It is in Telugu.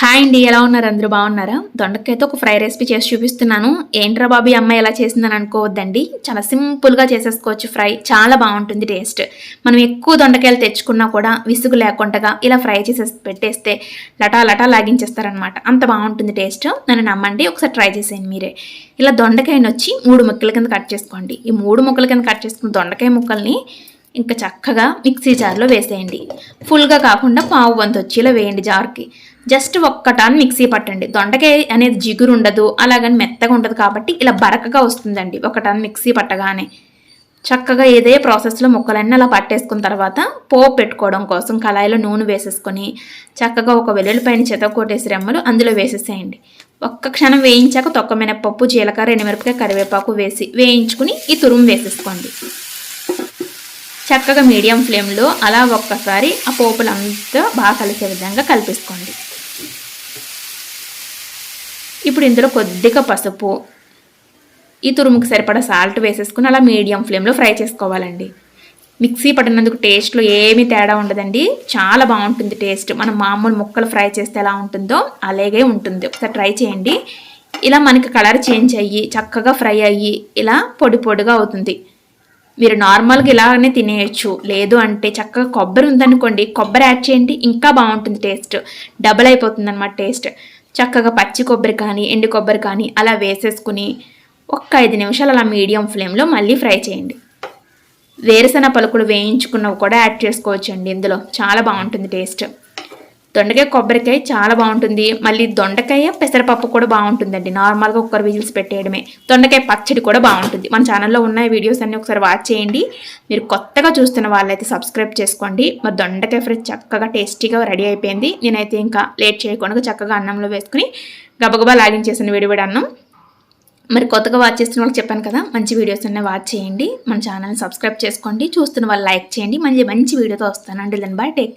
హాయ్ అండి ఎలా ఉన్నారు? అందరూ బాగున్నారా? దొండకాయతో ఒక ఫ్రై రెసిపీ చేసి చూపిస్తున్నాను. ఏంట్రా బాబు అమ్మాయి ఎలా చేసిందని అనుకోవద్దండి. చాలా సింపుల్గా చేసేసుకోవచ్చు ఫ్రై. చాలా బాగుంటుంది టేస్ట్. మనం ఎక్కువ దొండకాయలు తెచ్చుకున్నా కూడా విసుగు లేకుండా ఇలా ఫ్రై చేసేసి పెట్టేస్తే లటా లటా లాగించేస్తారనమాట. అంత బాగుంటుంది టేస్ట్. నన్ను నమ్మండి ఒకసారి ట్రై చేసేయండి మీరే. ఇలా దొండకాయని వచ్చి మూడు ముక్కల కింద కట్ చేసుకోండి. ఈ మూడు ముక్కల కింద కట్ చేసుకున్న దొండకాయ ముక్కల్ని ఇంకా చక్కగా మిక్సీ జార్లో వేసేయండి. ఫుల్గా కాకుండా పావు వంతు వచ్చేలా వేయండి జార్కి. జస్ట్ ఒక్క టన్ మిక్సీ పట్టండి. దొండకాయ అనేది జిగురు ఉండదు అలాగని మెత్తగా ఉండదు కాబట్టి ఇలా బరకగా వస్తుందండి ఒక టన్ మిక్సీ పట్టగానే. చక్కగా ఏదే ప్రాసెస్లో ముక్కలన్నీ అలా పట్టేసుకున్న తర్వాత పోపు పెట్టుకోవడం కోసం కళాయిలో నూనె వేసేసుకొని చక్కగా ఒక వెల్లుల్లిపైన చెత కొట్టేసి రెమ్మలు అందులో వేసేసేయండి. ఒక్క క్షణం వేయించాక తొక్క మినపప్పు జీలకర్ర ఎండుమిరపకాయ కరివేపాకు వేసి వేయించుకుని ఈ తురుము వేసేసుకోండి. చక్కగా మీడియం ఫ్లేమ్లో అలా ఒక్కసారి ఆ పోపులంతా బాగా కలిసే విధంగా కలిపేసుకోండి. ఇప్పుడు ఇందులో కొద్దిగా పసుపు ఈ తురుముకి సరిపడా సాల్ట్ వేసేసుకుని అలా మీడియం ఫ్లేమ్లో ఫ్రై చేసుకోవాలండి. మిక్సీ పట్టినందుకు టేస్ట్లో ఏమీ తేడా ఉండదండి. చాలా బాగుంటుంది టేస్ట్. మనం మామూలు ముక్కలు ఫ్రై చేస్తే ఎలా ఉంటుందో అలాగే ఉంటుంది. ఒకసారి ట్రై చేయండి. ఇలా మనకి కలర్ చేంజ్ అయ్యి చక్కగా ఫ్రై అయ్యి ఇలా పొడి పొడిగా అవుతుంది. మీరు నార్మల్గా ఇలాగనే తినేయచ్చు. లేదు అంటే చక్కగా కొబ్బరి ఉందనుకోండి కొబ్బరి యాడ్ చేయండి ఇంకా బాగుంటుంది టేస్ట్. డబుల్ అయిపోతుంది అనమాట టేస్ట్. చక్కగా పచ్చి కొబ్బరి కానీ ఎండు కొబ్బరి కానీ అలా వేసేసుకుని ఒక్క ఐదు నిమిషాలు అలా మీడియం ఫ్లేమ్లో మళ్ళీ ఫ్రై చేయండి. వేరుశెనగ పలుకులు వేయించుకున్నవి కూడా యాడ్ చేసుకోవచ్చండి ఇందులో. చాలా బాగుంటుంది టేస్ట్. దొండకాయ కొబ్బరికాయ చాలా బాగుంటుంది. మళ్ళీ దొండకాయ పెసరపప్పు కూడా బాగుంటుందండి. నార్మల్గా ఒక్కరు విజిల్స్ పెట్టేయడమే. దొండకాయ పచ్చడి కూడా బాగుంటుంది. మన ఛానల్లో ఉన్న వీడియోస్ అన్నీ ఒకసారి వాచ్ చేయండి. మీరు కొత్తగా చూస్తున్న వాళ్ళైతే సబ్స్క్రైబ్ చేసుకోండి. మరి దొండకాయ ఫ్రై చక్కగా టేస్టీగా రెడీ అయిపోయింది. నేనైతే ఇంకా లేట్ చేయకుండా చక్కగా అన్నంలో వేసుకుని గబగబా లాగించేసిన విడివిడి అన్నం. మరి కొత్తగా వాచ్ చేస్తున్న వాళ్ళకి చెప్పాను కదా మంచి వీడియోస్ అన్నీ వాచ్ చేయండి. మన ఛానల్ని సబ్స్క్రైబ్ చేసుకోండి. చూస్తున్న వాళ్ళు లైక్ చేయండి. మళ్ళీ మంచి వీడియోతో వస్తాను. అండి బాయ్ టేక్